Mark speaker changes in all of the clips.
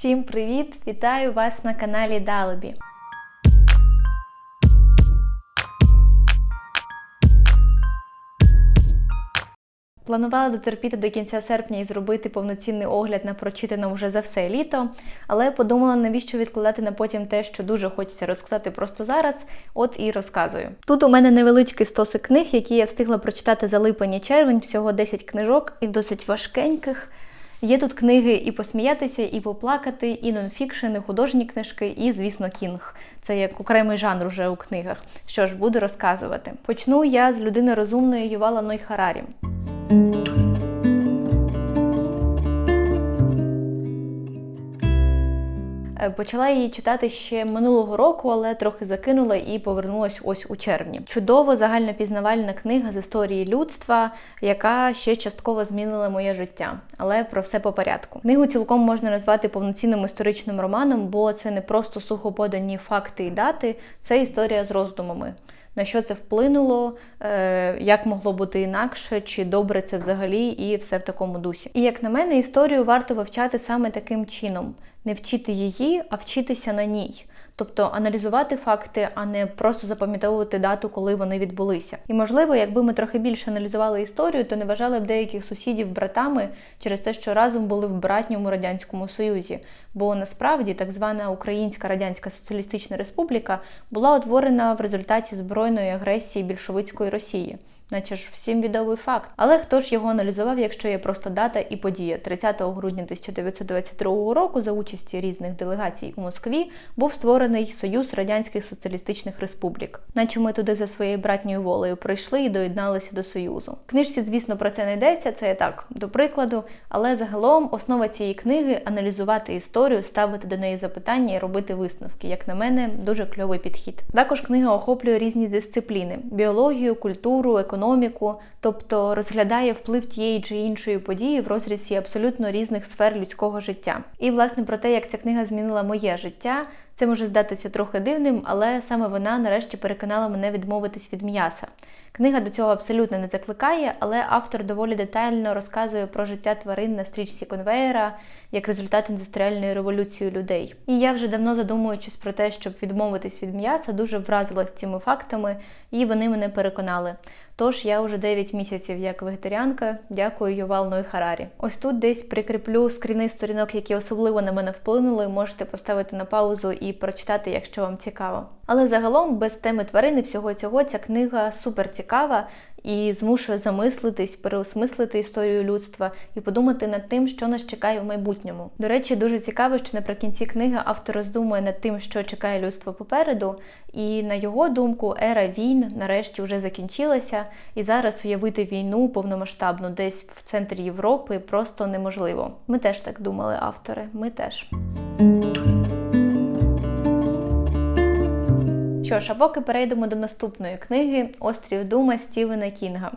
Speaker 1: Всім привіт! Вітаю вас на каналі Далебі. Планувала дотерпіти до кінця серпня і зробити повноцінний огляд на прочитане вже за все літо, але подумала, навіщо відкладати на потім те, що дуже хочеться розказати просто зараз. От і розказую. Тут у мене невеличкий стосик книг, які я встигла прочитати за липень і червень, всього 10 книжок і досить важкеньких. Є тут книги і посміятися, і поплакати, і нонфікшн, художні книжки, і, звісно, кінг. Це як окремий жанр уже у книгах. Що ж, буду розказувати. Почну я з людини розумної Ювала Ной Почала її читати ще минулого року, але трохи закинула і повернулась ось у червні. Чудово загальнопізнавальна книга з історії людства, яка ще частково змінила моє життя. Але про все по порядку. Книгу цілком можна назвати повноцінним історичним романом, бо це не просто сухо подані факти і дати, це історія з роздумами. На що це вплинуло, е, як могло бути інакше, чи добре це взагалі, і все в такому дусі. І як на мене, історію варто вивчати саме таким чином: не вчити її, а вчитися на ній. Тобто аналізувати факти, а не просто запам'ятовувати дату, коли вони відбулися. І можливо, якби ми трохи більше аналізували історію, то не вважали б деяких сусідів братами через те, що разом були в братньому радянському союзі. Бо насправді так звана Українська Радянська Соціалістична Республіка була утворена в результаті збройної агресії більшовицької Росії. Наче ж всім відомий факт. Але хто ж його аналізував, якщо є просто дата і подія? 30 грудня 1922 року за участі різних делегацій у Москві був створений Союз Радянських Соціалістичних Республік. Наче ми туди за своєю братньою волею прийшли і доєдналися до Союзу. В книжці, звісно, про це не йдеться, це я так, до прикладу, але загалом основа цієї книги аналізувати історію, ставити до неї запитання і робити висновки. Як на мене, дуже кльовий підхід. Також книга охоплює різні дисципліни: біологію, культуру, економіку економіку, тобто розглядає вплив тієї чи іншої події в розрізі абсолютно різних сфер людського життя. І власне про те, як ця книга змінила моє життя. Це може здатися трохи дивним, але саме вона нарешті переконала мене відмовитись від м'яса. Книга до цього абсолютно не закликає, але автор доволі детально розказує про життя тварин на стрічці конвеєра як результат індустріальної революції людей. І я вже давно задумуючись про те, щоб відмовитись від м'яса, дуже вразилась цими фактами, і вони мене переконали. Тож я вже 9 місяців як вегетаріанка, дякую Ювал Ной Харарі. Ось тут десь прикріплю скріни сторінок, які особливо на мене вплинули. Можете поставити на паузу і прочитати, якщо вам цікаво. Але загалом без теми тварини всього цього ця книга супер цікава і змушує замислитись, переосмислити історію людства і подумати над тим, що нас чекає в майбутньому. До речі, дуже цікаво, що наприкінці книги автор роздумує над тим, що чекає людство попереду, і на його думку, ера війн нарешті вже закінчилася, і зараз уявити війну повномасштабну десь в центрі Європи просто неможливо. Ми теж так думали, автори. Ми теж. Що ж, а поки перейдемо до наступної книги Острів Дума Стівена Кінга.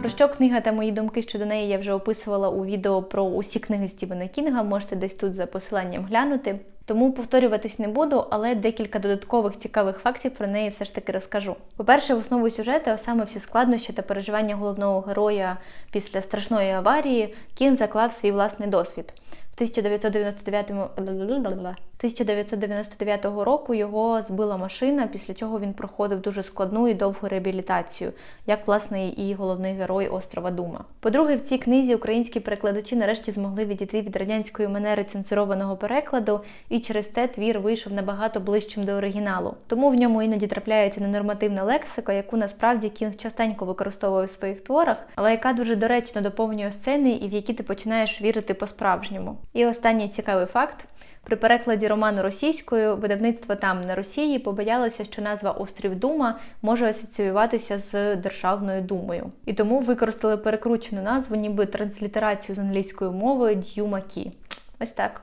Speaker 1: Про що книга та мої думки щодо неї я вже описувала у відео про усі книги Стівена Кінга. Можете десь тут за посиланням глянути. Тому повторюватись не буду, але декілька додаткових цікавих фактів про неї все ж таки розкажу. По-перше, в основу сюжету, а саме всі складнощі та переживання головного героя після страшної аварії, Кін заклав свій власний досвід. В 1999 1999 року його збила машина, після чого він проходив дуже складну і довгу реабілітацію, як власне і головний герой острова Дума. По-друге, в цій книзі українські перекладачі нарешті змогли відійти від радянської манери цензурованого перекладу, і через те твір вийшов набагато ближчим до оригіналу. Тому в ньому іноді трапляється ненормативна лексика, яку насправді Кінг частенько використовує в своїх творах, але яка дуже доречно доповнює сцени і в які ти починаєш вірити по-справжньому. І останній цікавий факт. При перекладі роману російською видавництво там на Росії побоялося, що назва Острів Дума може асоціюватися з Державною думою. І тому використали перекручену назву, ніби транслітерацію з англійською мовою Д'юма Кі. Ось так.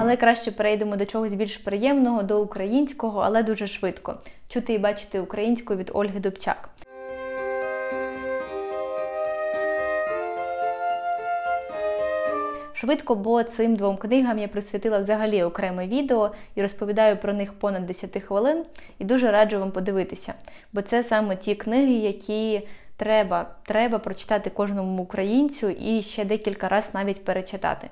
Speaker 1: Але краще перейдемо до чогось більш приємного, до українського, але дуже швидко. Чути і бачити українську від Ольги Дубчак. Швидко, бо цим двом книгам я присвятила взагалі окреме відео і розповідаю про них понад 10 хвилин. І дуже раджу вам подивитися, бо це саме ті книги, які треба, треба прочитати кожному українцю і ще декілька разів навіть перечитати.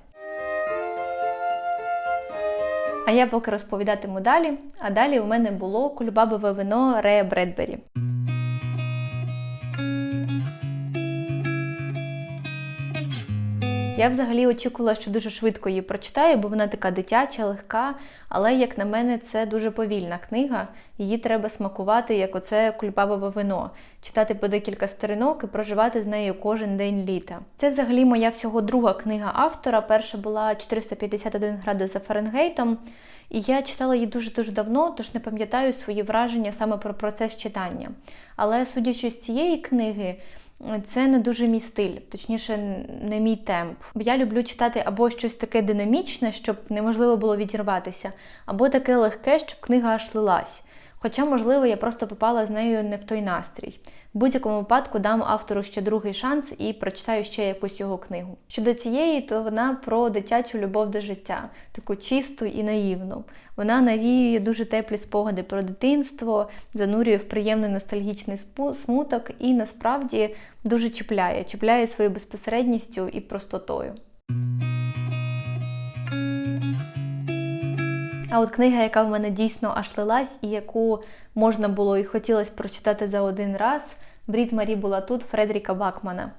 Speaker 1: А я поки розповідатиму далі. А далі у мене було кульбабове вино Рея Бредбері. Я взагалі очікувала, що дуже швидко її прочитаю, бо вона така дитяча, легка. Але, як на мене, це дуже повільна книга. Її треба смакувати, як оце кульбабове вино, читати по декілька сторінок і проживати з нею кожен день літа. Це взагалі моя всього друга книга автора. Перша була 451 градус за Фаренгейтом. І я читала її дуже-дуже давно, тож не пам'ятаю свої враження саме про процес читання. Але судячи з цієї книги, це не дуже мій стиль, точніше, не мій темп. Бо я люблю читати або щось таке динамічне, щоб неможливо було відірватися, або таке легке, щоб книга аж лилась. Хоча, можливо, я просто попала з нею не в той настрій. В будь-якому випадку дам автору ще другий шанс і прочитаю ще якусь його книгу. Щодо цієї, то вона про дитячу любов до життя, таку чисту і наївну. Вона навіює дуже теплі спогади про дитинство, занурює в приємний ностальгічний смуток і насправді дуже чіпляє, чіпляє своєю безпосередністю і простотою. А от книга, яка в мене дійсно аж лилась, і яку можна було і хотілося прочитати за один раз, Брід Марі була тут Фредріка Бакмана.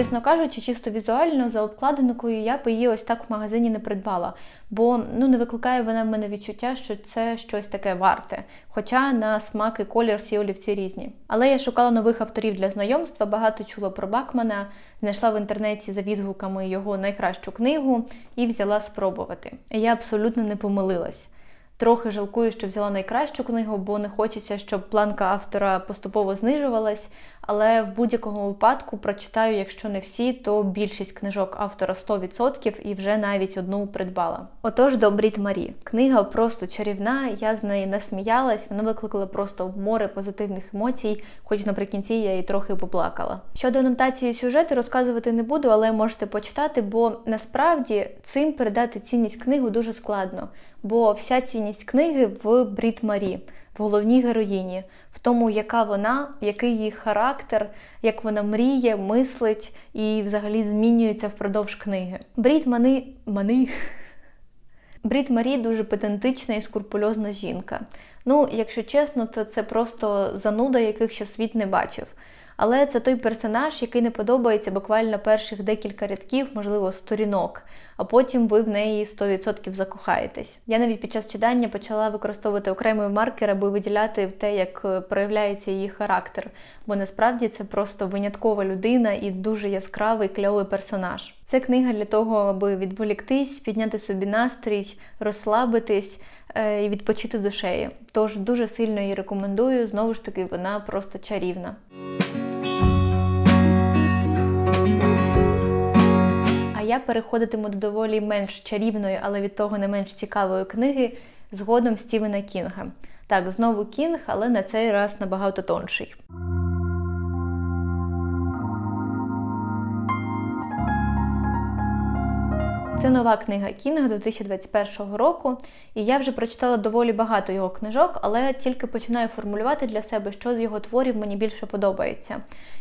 Speaker 1: Чесно кажучи, чисто візуально за обкладинкою я б її ось так в магазині не придбала, бо ну не викликає вона в мене відчуття, що це щось таке варте. Хоча на смак і колір всі олівці різні. Але я шукала нових авторів для знайомства, багато чула про Бакмана, знайшла в інтернеті за відгуками його найкращу книгу і взяла спробувати. Я абсолютно не помилилась. Трохи жалкую, що взяла найкращу книгу, бо не хочеться, щоб планка автора поступово знижувалась. Але в будь-якому випадку прочитаю, якщо не всі, то більшість книжок автора 100% і вже навіть одну придбала. Отож, до Брід Марі. Книга просто чарівна, я з неї насміялась, вона викликала просто море позитивних емоцій, хоч наприкінці я і трохи поплакала. Щодо анотації сюжету розказувати не буду, але можете почитати, бо насправді цим передати цінність книгу дуже складно бо вся цінність книги в Брід Марі, в головній героїні, тому, яка вона, який її характер, як вона мріє, мислить і взагалі змінюється впродовж книги. Брід Мани. Мани. Брід Марі дуже педантична і скурпульозна жінка. Ну, якщо чесно, то це просто зануда, яких ще світ не бачив. Але це той персонаж, який не подобається буквально перших декілька рядків, можливо, сторінок, а потім ви в неї 100% закохаєтесь. Я навіть під час читання почала використовувати окремий маркер, аби виділяти те, як е, проявляється її характер. Бо насправді це просто виняткова людина і дуже яскравий кльовий персонаж. Це книга для того, аби відволіктись, підняти собі настрій, розслабитись. Е, і відпочити душею. Тож дуже сильно її рекомендую. Знову ж таки, вона просто чарівна. Я переходитиму до доволі менш чарівної, але від того не менш цікавої книги згодом Стівена Кінга. Так, знову Кінг, але на цей раз набагато тонший. Це нова книга Кінга 2021 року, і я вже прочитала доволі багато його книжок, але тільки починаю формулювати для себе, що з його творів мені більше подобається.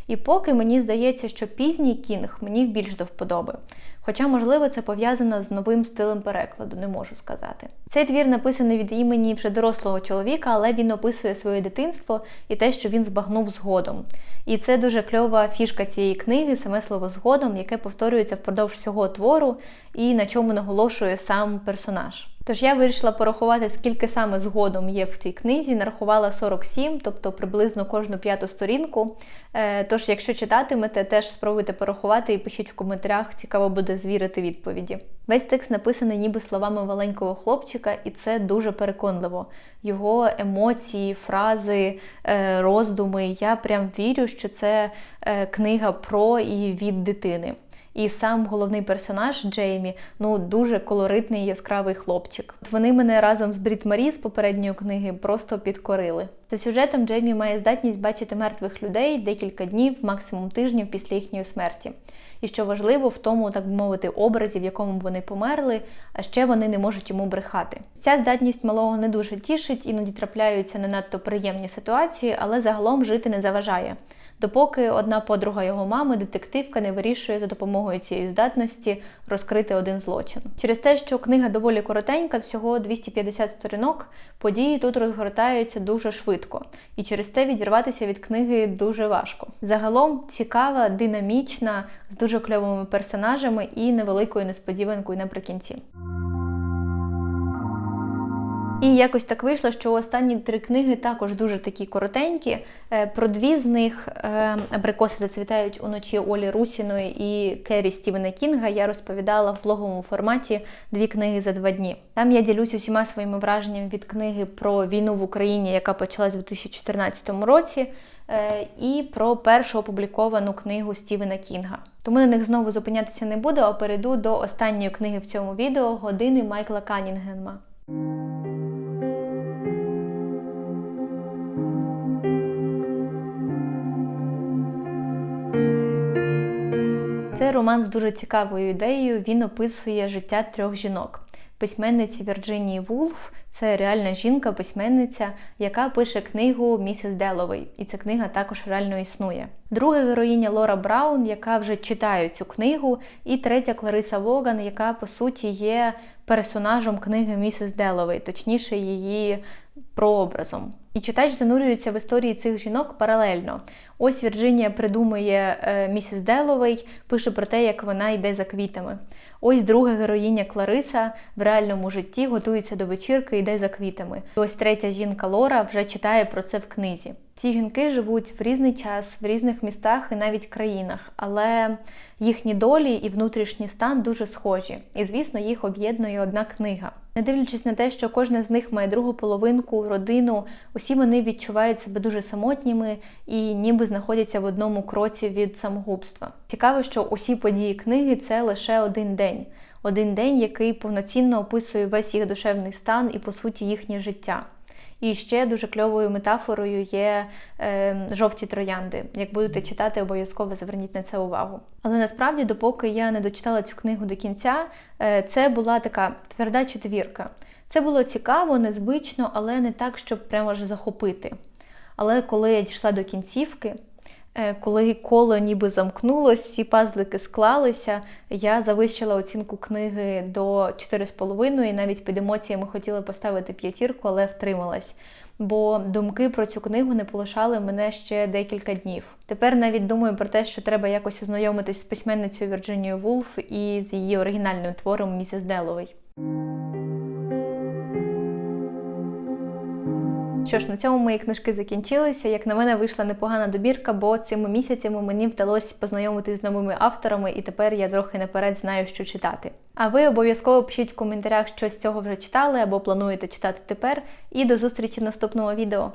Speaker 1: І поки мені здається, що пізній кінг мені більш до вподоби. Хоча, можливо, це пов'язано з новим стилем перекладу, не можу сказати. Цей твір написаний від імені вже дорослого чоловіка, але він описує своє дитинство і те, що він збагнув згодом. І це дуже кльова фішка цієї книги, саме слово згодом, яке повторюється впродовж всього твору і на чому наголошує сам персонаж. Тож я вирішила порахувати, скільки саме згодом є в цій книзі. Нарахувала 47, тобто приблизно кожну п'яту сторінку. Е, тож, якщо читатимете, теж спробуйте порахувати і пишіть в коментарях, цікаво буде звірити відповіді. Весь текст написаний ніби словами маленького хлопчика, і це дуже переконливо. Його емоції, фрази, е, роздуми. Я прям вірю, що це е, книга про і від дитини. І сам головний персонаж Джеймі ну дуже колоритний яскравий хлопчик. От вони мене разом з Брід Марі з попередньої книги просто підкорили. За сюжетом Джеймі має здатність бачити мертвих людей декілька днів, максимум тижнів після їхньої смерті. І що важливо в тому, так би мовити, образі, в якому вони померли, а ще вони не можуть йому брехати. Ця здатність малого не дуже тішить, іноді трапляються не надто приємні ситуації, але загалом жити не заважає. Допоки одна подруга його мами, детективка, не вирішує за допомогою цієї здатності розкрити один злочин. Через те, що книга доволі коротенька, всього 250 сторінок, події тут розгортаються дуже швидко, і через те відірватися від книги дуже важко. Загалом цікава, динамічна, з дуже кльовими персонажами і невеликою несподіванкою наприкінці. І якось так вийшло, що останні три книги також дуже такі коротенькі. Е, Про дві з них е, абрикоси зацвітають уночі Олі Русіної і Керрі Стівена Кінга. Я розповідала в блоговому форматі дві книги за два дні. Там я ділюсь усіма своїми враженнями від книги про війну в Україні, яка почалась у 2014 році, е, і про першу опубліковану книгу Стівена Кінга. Тому на них знову зупинятися не буду, а перейду до останньої книги в цьому відео години Майкла Канінгема. Це роман з дуже цікавою ідеєю. Він описує життя трьох жінок. Письменниці Вірджинії Вулф це реальна жінка-письменниця, яка пише книгу Місіс Деловей, і ця книга також реально існує. Друга героїня Лора Браун, яка вже читає цю книгу, і третя Клариса Воган, яка по суті є персонажем книги Місіс Деловей, точніше, її прообразом. І читач занурюється в історії цих жінок паралельно. Ось Вірджинія придумує е, місіс Деловей, пише про те, як вона йде за квітами. Ось друга героїня Клариса в реальному житті готується до вечірки і йде за квітами. І ось третя жінка Лора вже читає про це в книзі. Ці жінки живуть в різний час, в різних містах і навіть країнах, але їхні долі і внутрішній стан дуже схожі. І, звісно, їх об'єднує одна книга. Не дивлячись на те, що кожна з них має другу половинку, родину, усі вони відчувають себе дуже самотніми і ніби знаходяться в одному кроці від самогубства. Цікаво, що усі події книги це лише один день. Один день, який повноцінно описує весь їх душевний стан і, по суті, їхнє життя. І ще дуже кльовою метафорою є е, жовті троянди. Як будете читати, обов'язково зверніть на це увагу. Але насправді, допоки я не дочитала цю книгу до кінця, е, це була така тверда четвірка. Це було цікаво, незвично, але не так, щоб прямо ж захопити. Але коли я дійшла до кінцівки, коли коло ніби замкнулось, всі пазлики склалися, я завищила оцінку книги до 4,5 і навіть під емоціями хотіла поставити п'ятірку, але втрималась. Бо думки про цю книгу не полишали мене ще декілька днів. Тепер навіть думаю про те, що треба якось ознайомитись з письменницею Вірджинією Вулф і з її оригінальним твором Місіс Деловий. Що ж, на цьому мої книжки закінчилися. Як на мене, вийшла непогана добірка, бо цими місяцями мені вдалося познайомитись з новими авторами, і тепер я трохи наперед знаю, що читати. А ви обов'язково пишіть в коментарях, що з цього вже читали або плануєте читати тепер. І до зустрічі в наступному відео.